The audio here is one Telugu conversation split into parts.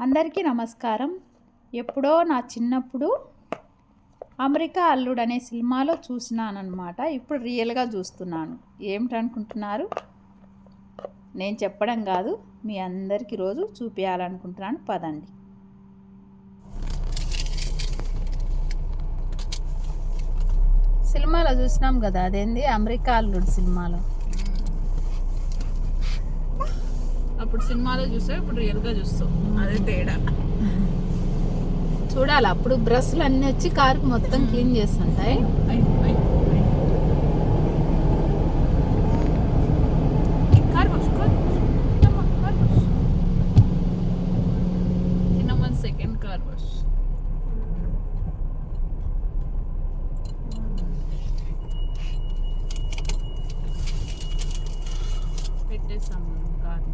అందరికీ నమస్కారం. ఎప్పుడో నా చిన్నప్పుడు అమెరికా అల్లుడు అనే సినిమాలో చూసినానమాట ఇప్పుడు రియల్గా చూస్తున్నాను. ఏమిటనుకుంటున్నారు? నేను చెప్పడం కాదు మీ అందరికీ రోజు చూపించాలనుకుంటున్నాను పదండి. సినిమాలో చూసినాం కదా అదేంది? అమెరికా అల్లుడు సినిమాలో. అప్పుడు సినిమాలో చూసావు ఇప్పుడు రియల్గా చూస్తావు. అదే తేడా. చూడాలి అప్పుడు బ్రష్లు అన్నీ వచ్చి కారుకి మొత్తం క్లీన్ చేస్తుంటాయి ఐ, ఐ, I. Car wash, car wash. చిన్నమ్మ, కార్ వాష్. చిన్నమ్మ సెకండ్ కార్ వాష్ పెట్టేసాం మనం కార్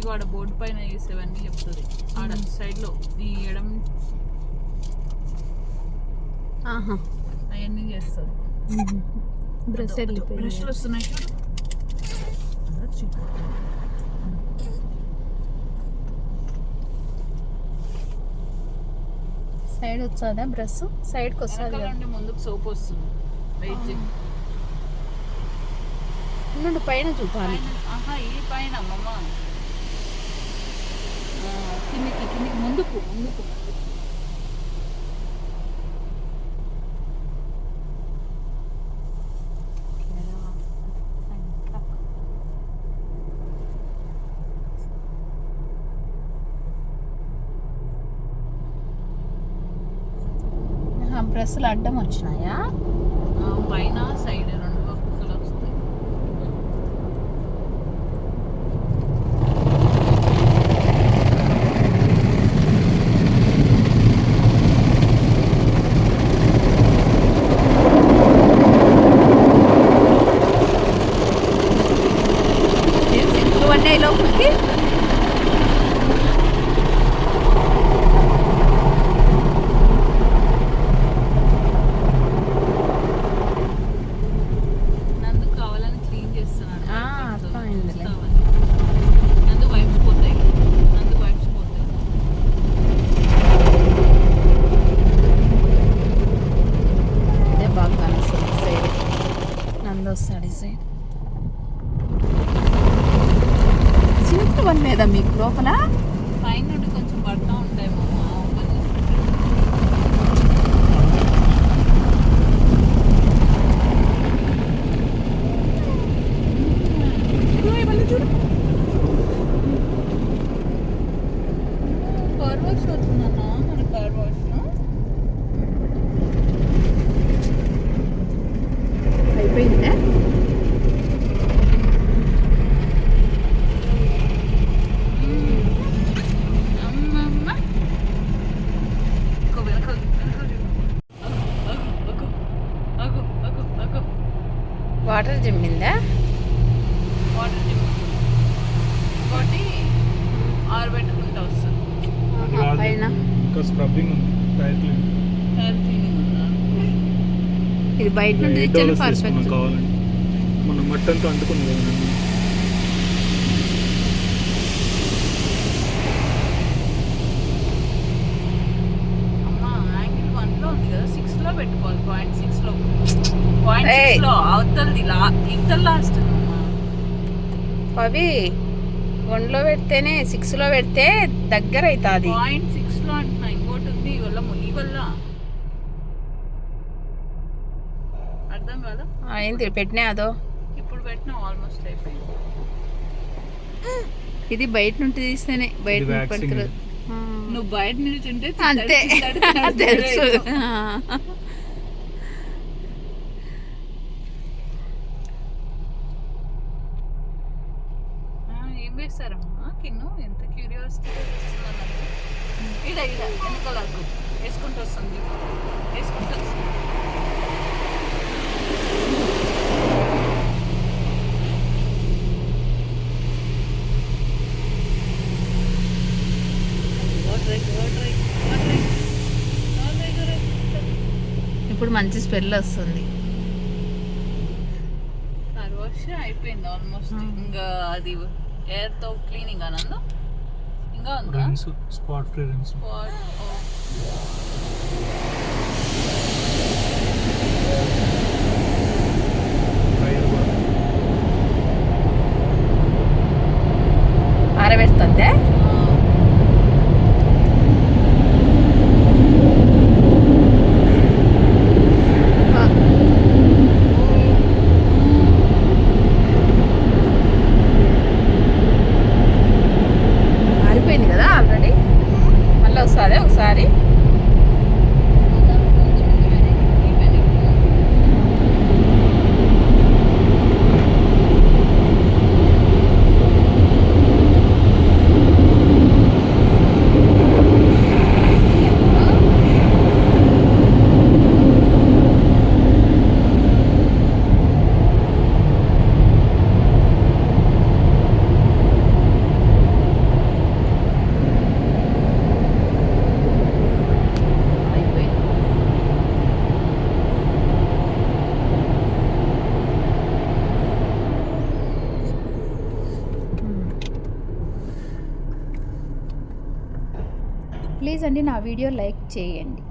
అవి ఆడ బోర్డు పైన వేసేవన్నీ చెప్తుంది. ఆడ సైడ్లో ఈ ఎడం అవన్నీ చేస్తుంది. బ్రష్ బ్రష్లు వస్తున్నాయి. సైడ్ వచ్చాదా బ్రష్? సైడ్కి వస్తుంది ముందుకు సోప్ వస్తుంది. వెయిట్ చేయి. నుండి పైన చూపాలి. ఆహా ఈ పైన అమ్మమ్మ. ఆ, కిందికి కిందికి ముందుకు ముందుకు. బ్రష్లు అడ్డం వచ్చినాయా? పైన సైడ్. లోపల వాటర్ జిమ్మిందా? వాటర్ జిమ్. ఇంకోటి ఆరబెట్టుకుంటా వస్తుంది. పైన. ఇంకా స్క్రబ్బింగ్ ఉంది టైర్ క్లీన్ హెయిర్ క్లీనింగ్ ఉందా? ఇది బయట నుండి తెచ్చాను పర్ఫెక్ట్. మన మట్టి అంతా అంటుకుంది కదా నన్ను అమ్మా యాంగిల్ వన్లో ఉంది కదా సిక్స్లో పెట్టుకోవాలి పాయింట్ సిక్స్లో పాయింట్ ఏయ్. సిక్స్ లో అవతలది లా ఇవతల లాస్ట్ అమ్మా అవి వన్లో పెడితేనే సిక్స్లో పెడితే దగ్గర అవుతుంది పాయింట్ సిక్స్లో అంటున్నా ఇంకోటి ఉంది ఈ వల్ల ఈ వల్ల. అర్థం కాదా? ఏంటి పెట్టినా అదో? ఇప్పుడు పెట్టినా ఆల్మోస్ట్ అయిపోయింది. ఇది బయట నుండి తీస్తేనే బయట ఆ. నువ్వు బయట నిల్చుంటే అంతే. తెలుసు. ఏం వేస్తారమ్మా కిన్ను ఎంత క్యూరియాసిటీ ఇడ ఇడ వెనకలకు వేసుకుంటూ వస్తుంది. వేసుకుంటూ వస్తుంది. ఇప్పుడు మంచి స్మెల్ వస్తుంది. కార్ వాష్ అయిపోయింది ఆల్మోస్ట్. ఇంకా అది ఎయిర్తో క్లీనింగ్ అనందు? ఇంకా ఉందా? Rinse spot free rinse What? వస్తుంది ఒకసారి అయిపోయింది ప్లీజ్ అండి నా వీడియో లైక్ చేయండి.